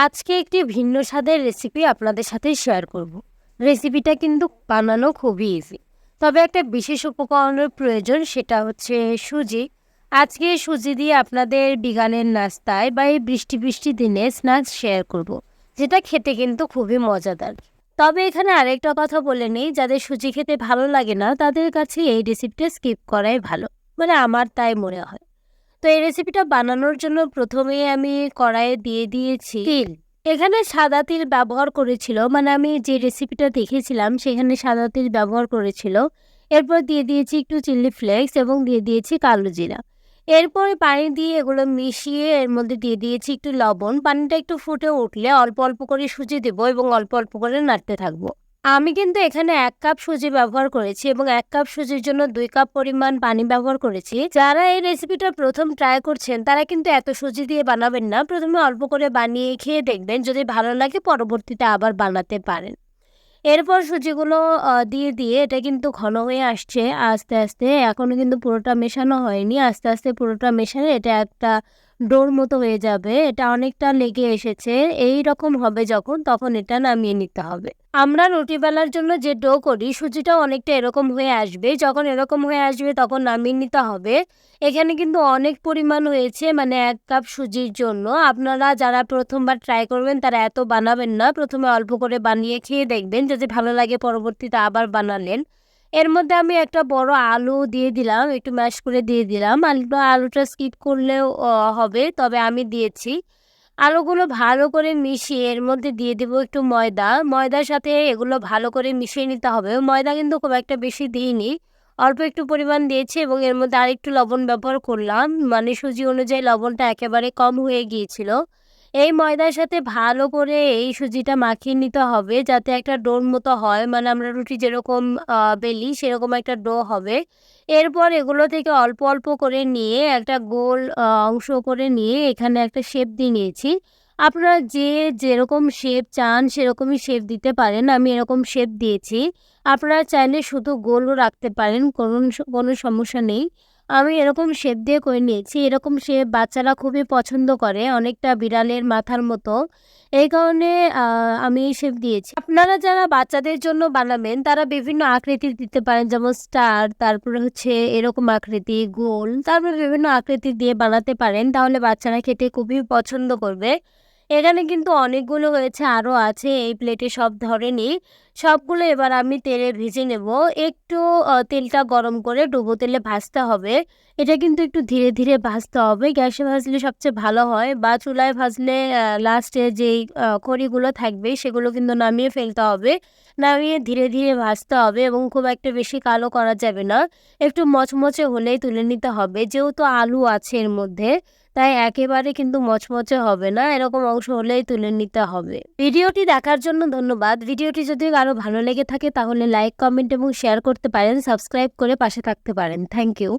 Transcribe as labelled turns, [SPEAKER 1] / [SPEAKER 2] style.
[SPEAKER 1] আজকে একটি ভিন্ন স্বাদের রেসিপি আপনাদের সাথে শেয়ার করব। রেসিপিটা কিন্তু বানানো খুবই ইজি তবে একটা বিশেষ উপকরণের প্রয়োজন, সেটা হচ্ছে সুজি। আজকে সুজি দিয়ে আপনাদের বিগানের নাস্তায় বা এই বৃষ্টি বৃষ্টি দিনে স্ন্যাক্স শেয়ার করব, যেটা খেতে কিন্তু খুবই মজাদার। তবে এখানে আরেকটা কথা বলে নেই, যাদের সুজি খেতে ভালো লাগে না, তাদের কাছে এই রেসিপিটা স্কিপ করাই ভালো। মানে আমার তাই মনে হয়। তো এই রেসিপিটা বানানোর জন্য প্রথমে আমি কড়াইয়ে দিয়ে দিয়েছি তিল। এখানে সাদা তিল ব্যবহার করেছিল মানে আমি যে রেসিপিটা দেখেছিলাম সেখানে সাদা তিল ব্যবহার করেছিল। এরপর দিয়ে দিয়েছি একটু চিলি ফ্লেক্স এবং দিয়ে দিয়েছি কালো জিরা। এরপরে পানি দিয়ে এগুলো মিশিয়ে এর মধ্যে দিয়ে দিয়েছি একটু লবণ। পানিটা একটু ফুটে উঠলে অল্প অল্প করে সুজি দেবো এবং অল্প অল্প করে নাড়তে থাকব। আমি কিন্তু এখানে এক কাপ সুজি ব্যবহার করেছি এবং এক কাপ সুজির জন্য দুই কাপ পরিমাণ পানি ব্যবহার করেছি। যারা এই রেসিপিটা প্রথম ট্রাই করছেন, তারা কিন্তু এত সুজি দিয়ে বানাবেন না। প্রথমে অল্প করে বানিয়ে খেয়ে দেখবেন, যদি ভালো লাগে পরবর্তীতে আবার বানাতে পারেন। এরপর সুজিগুলো দিয়ে দিয়ে এটা কিন্তু ঘন হয়ে আসছে, আস্তে আস্তে। এখনও কিন্তু পুরোটা মেশানো হয়নি। আস্তে আস্তে পুরোটা মেশালে এটা একটা ডোর মতো হয়ে যাবে, এটা অনেকটা লেগে এসেছে, এই রকম হবে যখন, তখন এটা নামিয়ে নিতে হবে। আমরা রুটি বেলার জন্য যে ডো করি, সুজিটাও অনেকটা এরকম হয়ে আসবে, যখন এরকম হয়ে আসবে তখন নামিয়ে নিতে হবে। এখানে কিন্তু অনেক পরিমাণ হয়েছে মানে এক কাপ সুজির জন্য। আপনারা যারা প্রথমবার ট্রাই করবেন, তারা এত বানাবেন না। প্রথমে অল্প করে বানিয়ে খেয়ে দেখবেন যদি ভালো লাগে, পরবর্তীতে আবার বানালেন। এর মধ্যে আমি একটা বড় আলু দিয়ে দিলাম, একটু ম্যাশ করে দিয়ে দিলাম। আলুটা আলুটা স্কিপ করলেও হবে, তবে আমি দিয়েছি। আলুগুলো ভালো করে মিশিয়ে এর মধ্যে দিয়ে দেবো একটু ময়দা। ময়দার সাথে এগুলো ভালো করে মিশিয়ে নিতে হবে। ময়দা কিন্তু খুব একটা বেশি দিইনি। অল্প একটু পরিমাণ দিয়েছি এবং এর মধ্যে আরেকটু লবণ ব্যবহার করলাম। মানে সুজি অনুযায়ী লবণটা একেবারে কম হয়ে গিয়েছিল। এই ময়দার সাথে ভালো করে এই সুজিটা মাখিয়ে নিতে হবে যাতে একটা ডোর মতো হয়। মানে আমরা রুটি যেরকম বেলি সেরকম একটা ডো হবে। এরপর এগুলো থেকে অল্প অল্প করে নিয়ে একটা গোল অংশ করে নিয়ে এখানে একটা শেপ দিয়ে নিয়েছি। আপনারা যে যেরকম শেপ চান সেরকমই শেপ দিতে পারেন। আমি এরকম শেপ দিয়েছি। আপনারা চাইলে শুধু গোলও রাখতে পারেন, কোনো কোনো সমস্যা নেই। আমি এরকম শেপ দিয়ে করে নিয়েছি। এরকম শেপ বাচ্চারা খুবই পছন্দ করে, অনেকটা বিড়ালের মাথার মতো। এই কারণে আমি এই শেপ দিয়েছি। আপনারা যারা বাচ্চাদের জন্য বানাবেন, তারা বিভিন্ন আকৃতির দিতে পারেন, যেমন স্টার তারপরে হচ্ছে এরকম আকৃতি, গোল, তারপরে বিভিন্ন আকৃতি দিয়ে বানাতে পারেন। তাহলে বাচ্চারা খেতে খুবই পছন্দ করবে। এখানে কিন্তু অনেকগুলো হয়েছে আরও আছে। এই প্লেটে সব ধরেনি। সবগুলো এবার আমি তেলে ভেজে নেব। একটু তেলটা গরম করে ডুবো তেলে ভাজতে হবে। এটা কিন্তু একটু ধীরে ধীরে ভাজতে হবে। গ্যাসে ভাজলে সবচেয়ে ভালো হয় বা চুলায় ভাজলে লাস্টে যেই খড়িগুলো থাকবে সেগুলো কিন্তু নামিয়ে ফেলতে হবে। নামিয়ে ধীরে ধীরে ভাজতে হবে এবং খুব একটা বেশি কালো করা যাবে না। একটু মচমচে হলেই তুলে নিতে হবে। যেহেতু আলু আছে এর মধ্যে তাই একেবারে কিন্তু মচমচে হবে না, এরকম অংশ হলেই তুলে নিতে হবে। ভিডিওটি দেখার জন্য ধন্যবাদ। ভিডিওটি যদি আরও ভালো লেগে থাকে তাহলে লাইক, কমেন্ট এবং শেয়ার করতে পারেন, সাবস্ক্রাইব করে পাশে থাকতে পারেন। Thank you.